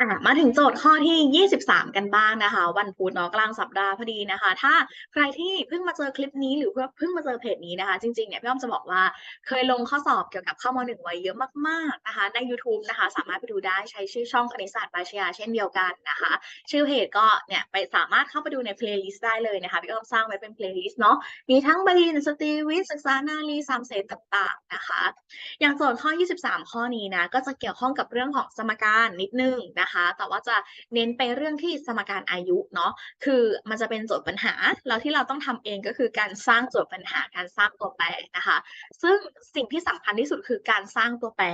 อะมาถึงโจทย์ข้อที่ 23 กันบ้างนะคะ วันพุธเนาะกลางสัปดาห์พอดีนะคะ ถ้าใครที่เพิ่งมาเจอคลิปนี้หรือเพิ่งมาเจอเพจนี้นะคะ จริงๆเนี่ยพี่อ้อมจะบอกว่าเคยลงข้อสอบเกี่ยวกับข้อมหนึ่งไว้เยอะมากๆนะคะ ใน YouTube นะคะ สามารถไปดูได้ใช้ชื่อช่องคณิตศาสตร์ปรัชญาเช่นเดียวกันนะคะ ชื่อเพจก็เนี่ยไปสามารถเข้าไปดูในเพลย์ลิสต์ได้เลยนะคะพี่อ้อมสร้างไว้เป็นเพลย์ลิสต์เนาะมีทั้งบดินสตรีวิทย์ศึกษานารีสามเสนต่างๆนะคะ อย่างโจทย์ข้อ 23 ข้อนี้นะก็จะเกี่ยวข้องกับเรื่องของสมการนิดนึงนะคะ แต่ว่าจะเน้นไปเรื่องที่สมการอายุเนาะคือมันจะเป็นโจทย์ปัญหา แล้วที่เราต้องทำเองก็คือการสร้างโจทย์ปัญหาการสร้างตัวแปรนะคะ ซึ่งสิ่งที่สำคัญที่สุดคือการสร้างตัวแปร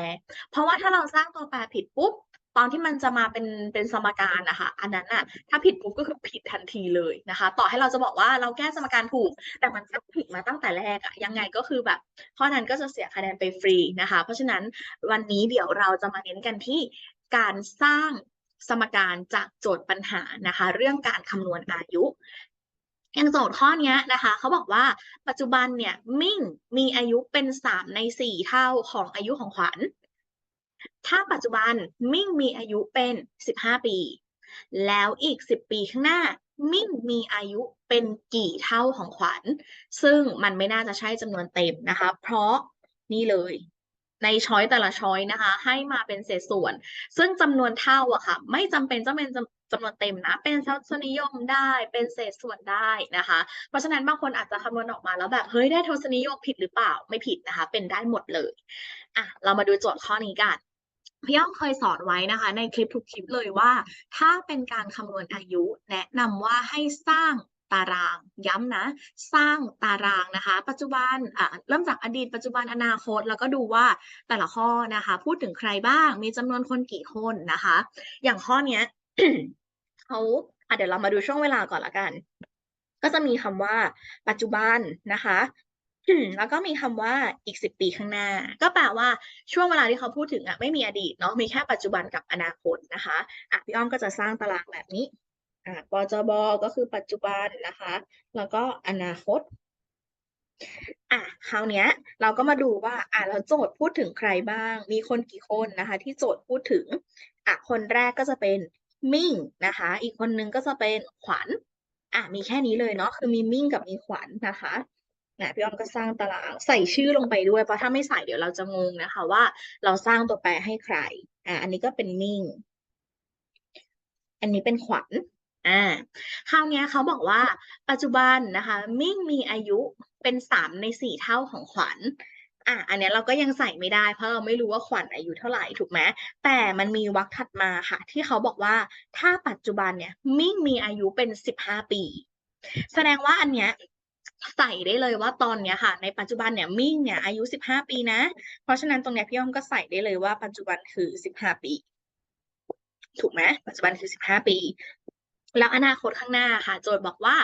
เพราะว่าถ้าเราสร้างตัวแปรผิดปุ๊บตอนที่มันจะมาเป็นเป็นสมการนะคะ อันนั้นน่ะถ้าผิดปุ๊บก็คือผิดทันทีเลยนะคะ ต่อให้เราจะบอกว่าเราแก้สมการถูก แต่มันก็ผิดมาตั้งแต่แรกอะยังไงก็คือแบบข้อนั้นก็จะเสียคะแนนไปฟรีนะคะ เพราะฉะนั้นวันนี้เดี๋ยวเราจะมาเน้นกันที่ การสร้างสมการจากโจทย์ปัญหานะคะ เรื่องการคำนวณอายุอย่างโจทย์ข้อนี้นะคะเขาบอกว่าปัจจุบันเนี่ยมิ่งมีอายุเป็นสามในสี่เท่าของอายุของขวัญ ถ้าปัจจุบันมิ่งมีอายุเป็นสิบห้าปี แล้วอีกสิบปีข้างหน้า มิ่งมีอายุเป็นกี่เท่าของขวัญ ซึ่งมันไม่น่าจะใช่จำนวนเต็มนะคะ เพราะนี่เลย ในช้อยแต่ละช้อยนะคะ ให้มาเป็นเศษส่วน ซึ่งจำนวนเท่าอะค่ะ ไม่จำเป็นต้องเป็นจำจำนวนเต็มนะ เป็นทศนิยมได้เป็นเศษส่วนได้นะคะ เพราะฉะนั้นบางคนอาจจะคำนวณออกมาแล้วแบบเฮ้ยได้ทศนิยมผิดหรือเปล่าไม่ผิดนะคะ เป็นได้หมดเลยอะเรามาดูโจทย์ข้อนี้กันพี่อ้อมเคยสอนไว้นะคะ ในคลิปทุกคลิปเลยว่า ถ้าเป็นการคำนวณอายุ แนะนำว่าให้สร้าง ตาราง ย้ำนะ สร้างตารางนะคะ ปัจจุบันเริ่มจากอดีต ปัจจุบันอนาคต แล้วก็ดูว่าแต่ละข้อนะคะ พูดถึงใครบ้าง มีจำนวนคนกี่คนนะคะ อย่างข้อเนี้ยเขาเดี๋ยวเรามาดูช่วงเวลาก่อนละกัน ก็จะมีคำว่า ปัจจุบันนะคะแล้วก็มีคำว่าอีกสิบปีข้างหน้า ก็แปลว่าช่วงเวลาที่เขาพูดถึงอะไม่มีอดีตเนาะมีแค่ปัจจุบันกับอนาคตนะคะอะพี่อ้อมก็จะสร้างตารางแบบนี้ ปจบก็คือปัจจุบันนะคะ แล้วก็อนาคตอะคราวเนี้ยเราก็มาดูว่าอะเราโจทย์พูดถึงใครบ้าง มีคนกี่คนนะคะ ที่โจทย์พูดถึงอะคนแรกก็จะเป็นมิ่งนะคะ อีกคนนึงก็จะเป็นขวัญอะมีแค่นี้เลยเนาะคือมีมิ่งกับมีขวัญนะคะนะพี่ออมก็สร้างตารางใส่ชื่อลงไปด้วยเพราะถ้าไม่ใส่เดี๋ยวเราจะงงนะคะ ว่าเราสร้างตัวแปรให้ใครอะอันนี้ก็เป็นมิ่ง อันนี้เป็นขวัญ อ่าคราวนี้เขาบอกว่าปัจจุบันนะคะมิ่งมีอายุเป็นสามในสี่เท่าของขวัญอะอันนี้เราก็ยังใส่ไม่ได้เพราะเราไม่รู้ว่าขวัญอายุเท่าไหร่ถูกไหมแต่มันมีวรรคถัดมาค่ะ ที่เขาบอกว่าถ้าปัจจุบันเนี่ยมิ่งมีอายุเป็นสิบห้าปี แสดงว่าอันเนี้ยใส่ได้เลยว่าตอนเนี้ยค่ะ ในปัจจุบันเนี่ยมิ่งเนี่ยอายุสิบห้าปีนะ เพราะฉะนั้นตรงเนี้ยพี่อ้อมก็ใส่ได้เลยว่าปัจจุบันคือสิบห้าปี ถูกไหมปัจจุบันคือสิบห้าปี แล้วอนาคตข้างหน้าค่ะ โจทย์บอกว่า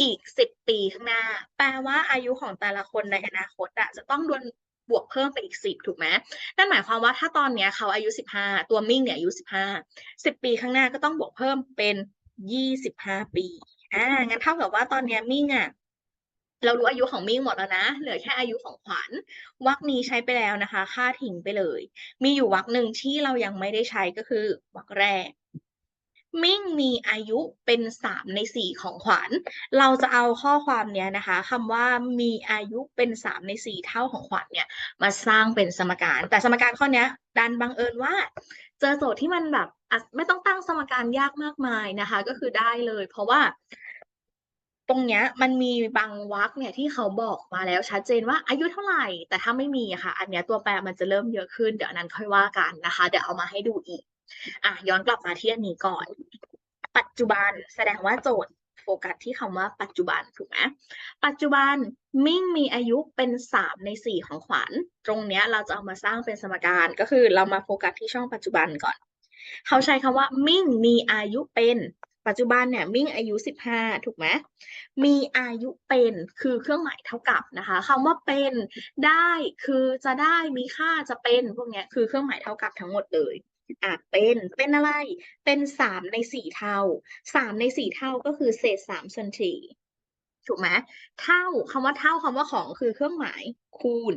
อีกสิบปีข้างหน้า แปลว่าอายุของแต่ละคนในอนาคตอะจะต้องโดนบวกเพิ่มไปอีกสิบถูกไหมนั่นหมายความว่าถ้าตอนเนี้ยเขาอายุสิบห้าตัวมิ่งเนี่ยอายุสิบห้าสิบปีข้างหน้าก็ต้องบวกเพิ่มเป็นยี่สิบห้าปีอ่างั้นเท่ากับว่าตอนเนี้ยมิ่งอะเรารู้อายุของมิ่งหมดแล้วนะ เหลือแค่อายุของขวัญวรรคนี้ใช้ไปแล้วนะคะ ค่าทิ้งไปเลย มีอยู่วรรคหนึ่งที่เรายังไม่ได้ใช้ก็คือวรรคแรก มิ่งมีอายุเป็นสามในสี่ของขวัญ เราจะเอาข้อความเนี้ยนะคะคำว่ามีอายุเป็นสามในสี่เท่าของขวัญเนี่ยมาสร้างเป็นสมการ แต่สมการข้อนี้ดันบังเอิญว่า เจอโจทย์ที่มันแบบไม่ต้องตั้งสมการยากมากมายนะคะ ก็คือได้เลย เพราะว่า ตรงเนี้ยมันมีบางวรรคเนี่ยที่เขาบอกมาแล้วชัดเจนว่าอายุเท่าไหร่ แต่ถ้าไม่มีอะค่ะ อันเนี้ยตัวแปรมันจะเริ่มเยอะขึ้นเดี๋ยวนนั้นค่อยว่ากันนะคะ เดี๋ยวเอามาให้ดูอีกอะย้อนกลับมาที่อันนี้ก่อน ปัจจุบันแสดงว่าโจทย์โฟกัสที่คำว่าปัจจุบันถูกไหมปัจจุบันมิ่งมีอายุเป็นสามในสี่ของขวัญ ตรงเนี้ยเราจะเอามาสร้างเป็นสมการก็คือเรามาโฟกัสที่ช่องปัจจุบันก่อน เขาใช้คำว่ามิ่งมีอายุเป็นปัจจุบันเนี่ยมิ่งอายุสิบห้าถูกไหมมีอายุเป็นคือเครื่องหมายเท่ากับนะคะคำว่าเป็นได้คือจะได้มีค่าจะเป็นพวกเนี้ยคือเครื่องหมายเท่ากับทั้งหมดเลย อะเป็นเป็นอะไร เป็นสามในสี่เท่าสามในสี่เท่าก็คือเศษสามส่วนสี่ถูกไหมเท่าคำว่าเท่าคำว่าของคือเครื่องหมายคูณ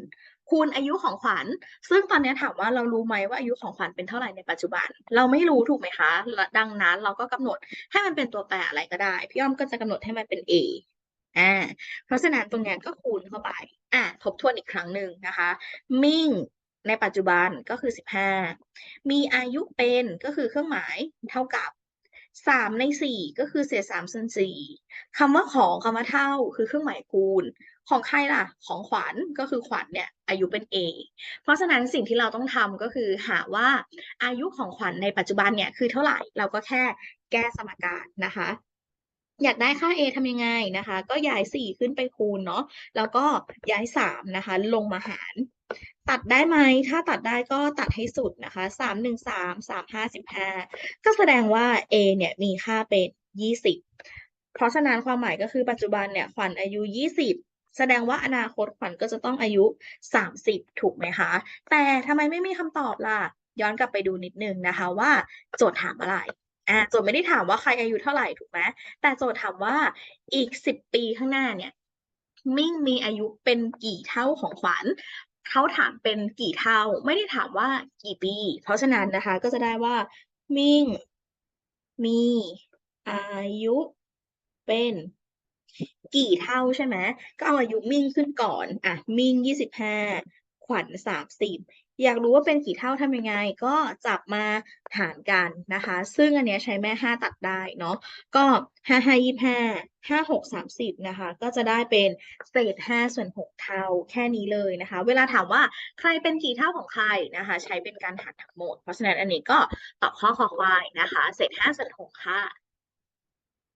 คูณอายุของขวัญ ซึ่งตอนนี้ถามว่าเรารู้ไหมว่าอายุของขวัญเป็นเท่าไหร่ในปัจจุบัน เราไม่รู้ถูกไหมคะ ดังนั้นเราก็กำหนดให้มันเป็นตัวแปรอะไรก็ได้ พี่อ้อมก็จะกำหนดให้มันเป็น A อ่าเพราะฉะนั้นตรงนี้ก็คูณเข้าไป อ่าทบทวนอีกครั้งหนึ่งนะคะ มิ่ง ในปัจจุบันก็คือ 15 มีอายุเป็นก็คือเครื่องหมายเท่ากับ 3 ใน 4 ก็คือเศษ3ส่วน4คำว่าของคำว่าเท่าคือเครื่องหมายคูณ ของใครล่ะ ของขวัญก็คือขวัญเนี่ยอายุเป็น A เพราะฉะนั้นสิ่งที่เราต้องทำก็คือหาว่าอายุของขวัญในปัจจุบันเนี่ยคือเท่าไหร่เราก็แค่แก้สมการนะคะอยากได้ค่า A ทำยังไงนะคะ ก็ย้าย 4 ขึ้นไปคูณเนาะ แล้วก็ย้าย 3 นะคะ ลงมาหาร ตัดได้ไหม ถ้าตัดได้ก็ตัดให้สุดนะคะ3 1 3 3 5 15ก็แสดงว่า A เนี่ยมีค่าเป็น20เพราะฉะนั้นความหมายก็คือปัจจุบันเนี่ยขวัญอายุ20แสดงว่าอนาคตขวัญก็จะต้องอายุ 30 ถูกไหมคะ แต่ทำไมไม่มีคำตอบล่ะ ย้อนกลับไปดูนิดนึงนะคะว่า โจทย์ถามอะไรอ่าโจทย์ไม่ได้ถามว่าใครอายุเท่าไหร่ถูกไหมแต่โจทย์ถามว่าอีก 10 ปีข้างหน้าเนี่ย มิ่งมีอายุเป็นกี่เท่าของขวัญ เขาถามเป็นกี่เท่า ไม่ได้ถามว่ากี่ปี เพราะฉะนั้นนะคะ ก็จะได้ว่ามิ่งมีอายุเป็นกี่เท่าใช่ไหมก็เอาอายุมิ่งขึ้นก่อนอะมิ่งยี่สิบห้าขวัญสามสิบ อยากรู้ว่าเป็นกี่เท่าทำยังไง ก็จับมาหารกันนะคะ ซึ่งอันเนี้ยใช้แม่ 5 ตัดได้เนาะก็ 5 5 25 5 6 30นะคะก็จะได้เป็นเศษ5ส่วน 6 เท่าแค่นี้เลยนะคะ เวลาถามว่าใครเป็นกี่เท่าของใครนะคะ ใช้เป็นการหารทั้งหมด เพราะฉะนั้นอันนี้ก็ตอบข้อคอควายนะคะ เศษ5ส่วน6ค่ะ